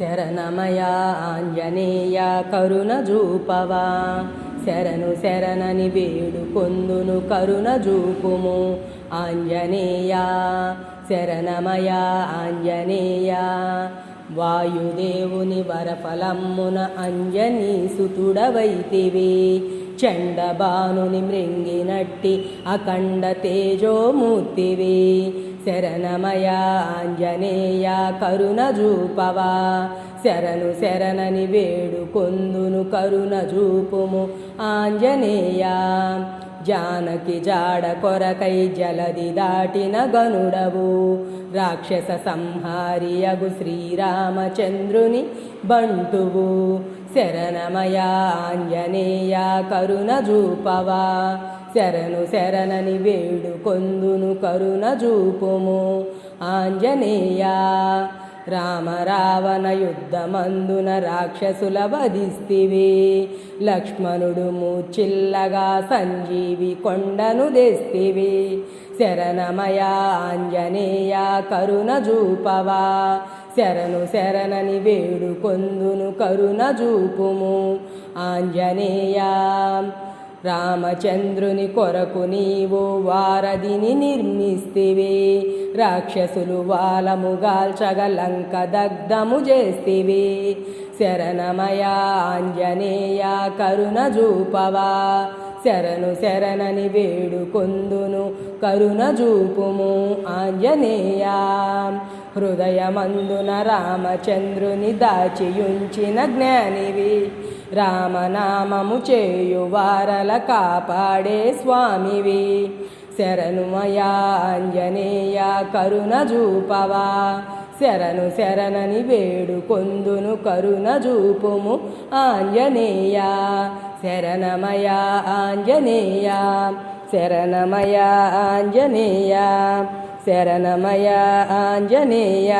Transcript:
శరణమయా ఆంజనేయ కరుణ జూపవా. శరణు శరణని వేడు పొందును కరుణ జూపుము. ఆంజనేయ శరణమయ ఆంజనేయ. వాయుదేవుని వరఫలమ్మున అంజనీ సుతుడవైతివి. చండబానుని మృంగినట్టి అఖండ తేజోమూర్తివి. శరణమయా ఆంజనేయ కరుణ జూపవా. శరణు శరణని వేడు కొందును కరుణ జూపుము ఆంజనేయ. జానకి జాడ కొరకై జలది దాటిన గనుడవు. రాక్షస సంహారియగు శ్రీరామచంద్రుని బంటువు. శరణమయా ఆంజనేయ కరుణ జూపవా. శరణు శరణని వేడు కొందును కరుణ జూపుము. ఆంజనేయ రామ రావణ యుద్ధమందున రాక్షసుల వధిస్తివి. లక్ష్మణుడు మూచిల్లగా సంజీవి కొండను తెస్తివి. శరణమయ ఆంజనేయ కరుణ జూపవా. శరణు శరణని వేడు కొందును కరుణ జూపుము. ఆంజనేయ రామచంద్రుని కొరకు నీవు వారధిని నిర్మిస్తివి. రాక్షసులు వాలముగాల్చగ గాల్చగలంక దగ్ధము చేస్తివి. శరణమయా ఆంజనేయ కరుణ జూపవా. శరణు శరణని వేడుకొందును కరుణ జూపుము ఆంజనేయ. హృదయమందున రామచంద్రుని దాచియుంచిన జ్ఞానివి. రామనామము చేయు వారల కాపాడే స్వామివి. శరణుమయా అంజనేయ కరుణ జూపవా. శరణు శరణని వేడు కొందును కరుణ జూపుము ఆంజనేయ. శరణమయ ఆంజనేయ. శరణమయ ఆంజనేయ. శరణమయ ఆంజనేయ.